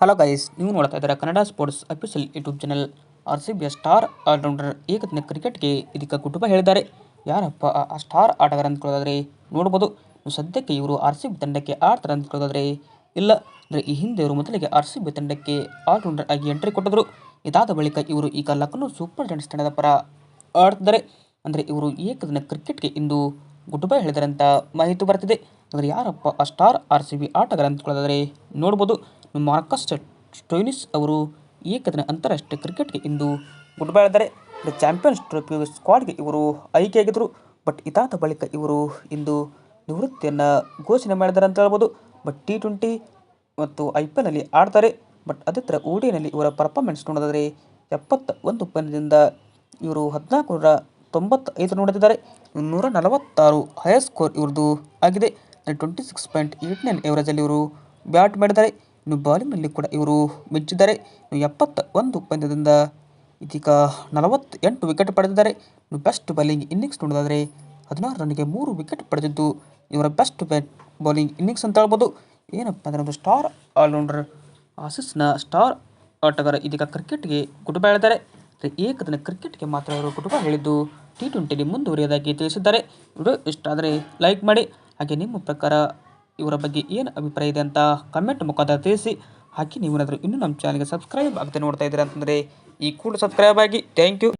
Hello guys ನೀವು ನೋಡ್ತಾ ಇದ್ದೀರಾ Kannada sports official YouTube channel R C ಬಿಯ star allrounder ಏಕದಿನ ಕ್ರಿಕೆಟ್ಗೆ ಇದಕ್ಕೆ ಕುಟುಂಬ ಹೇಳಿದ್ದಾರೆ. ಯಾರಪ್ಪ ಆ ಸ್ಟಾರ್ ಆಟಗಾರ ಅಂದ್ಕೊಳ್ಳೋದಾದ್ರೆ ನೋಡ್ಬೋದು. ಇನ್ನು ಸದ್ಯಕ್ಕೆ ಇವರು ಆರ್ ಸಿ ಬಿ ತಂಡಕ್ಕೆ ಆಡ್ತಾರೆ ಅಂದ್ಕೊಳ್ಳೋದಾದ್ರೆ ಇಲ್ಲ. ಅಂದರೆ ಈ ಹಿಂದೆ ಇವರು ಮೊದಲಿಗೆ ಆರ್ ಸಿ ಬಿ ತಂಡಕ್ಕೆ ಆಲ್ರೌಂಡರ್ ಆಗಿ ಎಂಟ್ರಿ ಕೊಟ್ಟಿದ್ರು. ಇದಾದ ಬಳಿಕ ಇವರು ಈಗ ಲಕ್ನೋ ಸೂಪರ್ ಜೈಂಟ್ಸ್ ತಂಡದ ಪರ ಆಡ್ತಿದ್ದಾರೆ. ಅಂದರೆ ಇವರು ಏಕದಿನ ಕ್ರಿಕೆಟ್ಗೆ ಇಂದು ಗುಡ್ ಬೈ ಹೇಳಿದ್ದಾರೆ ಅಂತ ಮಾಹಿತಿ ಬರ್ತಿದೆ. ಅಂದರೆ ಯಾರಪ್ಪ ಆ ಸ್ಟಾರ್ ಆರ್ ಸಿ ಬಿ ಆಟಗಾರ ಅಂದ್ಕೊಳ್ಳೋದಾದ್ರೆ ನೋಡ್ಬೋದು. ಮಾರ್ಕಸ್ ಸ್ಟೋಯ್ನಿಸ್ ಅವರು ಏಕದಿನ ಅಂತಾರಾಷ್ಟ್ರೀಯ ಕ್ರಿಕೆಟ್ಗೆ ಇಂದು ಗುಡ್ ಬೈ ಚಾಂಪಿಯನ್ಸ್ ಟ್ರೋಫಿ ಸ್ಕ್ವಾಡ್ಗೆ ಇವರು ಆಯ್ಕೆಯಾಗಿದ್ದರು. ಬಟ್ ಇದಾದ ಬಳಿಕ ಇವರು ಇಂದು ನಿವೃತ್ತಿಯನ್ನು ಘೋಷಣೆ ಮಾಡಿದ್ದಾರೆ ಅಂತ ಹೇಳ್ಬೋದು. ಬಟ್ ಟಿ ಟ್ವೆಂಟಿ ಮತ್ತು ಐ ಪಿ ಎಲ್ನಲ್ಲಿ ಆಡ್ತಾರೆ. ಬಟ್ ಅದೇ ಥರ ಓಡಿನಲ್ಲಿ ಇವರ ಪರ್ಫಾರ್ಮೆನ್ಸ್ ನೋಡೋದಾದರೆ ಎಪ್ಪತ್ತ ಒಂದು ಪಂದ್ಯದಿಂದ ಇವರು ಹದಿನಾಲ್ಕು ನೂರ ತೊಂಬತ್ತೈದು ನೋಡುತ್ತಿದ್ದಾರೆ. ನೂರ ನಲವತ್ತಾರು ಹೈಯರ್ ಸ್ಕೋರ್ ಇವ್ರದ್ದು ಆಗಿದೆ. Twenty six point eight nine ಎವರೇಜಲ್ಲಿ ಇವರು ಬ್ಯಾಟ್ ಮಾಡಿದ್ದಾರೆ. ಇನ್ನು ಬಾಲಿಂಗ್ನಲ್ಲಿ ಕೂಡ ಇವರು ಮೆಚ್ಚಿದ್ದಾರೆ. ಇನ್ನು ಎಪ್ಪತ್ತ ಒಂದು ಪಂದ್ಯದಿಂದ ಇದೀಗ ನಲವತ್ತೆಂಟು ವಿಕೆಟ್ ಪಡೆದಿದ್ದಾರೆ. ಇನ್ನು ಬೆಸ್ಟ್ ಬೌಲಿಂಗ್ ಇನ್ನಿಂಗ್ಸ್ ನೋಡೋದಾದರೆ ಹದಿನಾರು ರನ್ಗೆ ಮೂರು ವಿಕೆಟ್ ಪಡೆದಿದ್ದು ಇವರ ಬೆಸ್ಟ್ ಬ್ಯಾಟ್ ಬೌಲಿಂಗ್ ಇನ್ನಿಂಗ್ಸ್ ಅಂತ ಹೇಳ್ಬೋದು. ಏನಪ್ಪ ಅಂದರೆ ಒಂದು ಸ್ಟಾರ್ ಆಲ್ರೌಂಡರ್ ಆಸಿಸ್ನ ಸ್ಟಾರ್ ಆಟಗಾರ ಇದೀಗ ಕ್ರಿಕೆಟ್ಗೆ ಕುಟುಂಬ ಹೇಳಿದ್ದಾರೆ. ಏಕದಿನ ಕ್ರಿಕೆಟ್ಗೆ ಮಾತ್ರ ಅವರು ಕುಟುಂಬ ಹೇಳಿದ್ದು ಟಿ ಟ್ವೆಂಟಿಲಿ ಮುಂದುವರಿಯೋದಾಗಿ ತಿಳಿಸಿದ್ದಾರೆ. ವಿಡಿಯೋ ಇಷ್ಟ ಆದರೆ ಲೈಕ್ ಮಾಡಿ. ಹಾಗೆ ನಿಮ್ಮ ಪ್ರಕಾರ ಇವರ ಬಗ್ಗೆ ಏನು ಅಭಿಪ್ರಾಯ ಇದೆ ಅಂತ ಕಮೆಂಟ್ ಮುಖಾಂತರ ತಿಳಿಸಿ. ಹಾಕಿ ನೀವೇನಾದರೂ ಇನ್ನೂ ನಮ್ಮ ಚಾನಲ್ಗೆ ಸಬ್ಸ್ಕ್ರೈಬ್ ಆಗದೆ ನೋಡ್ತಾ ಇದ್ದೀರಾ ಅಂತಂದರೆ ಈ ಕೂಡ ಸಬ್ಸ್ಕ್ರೈಬ್ ಆಗಿ. Thank you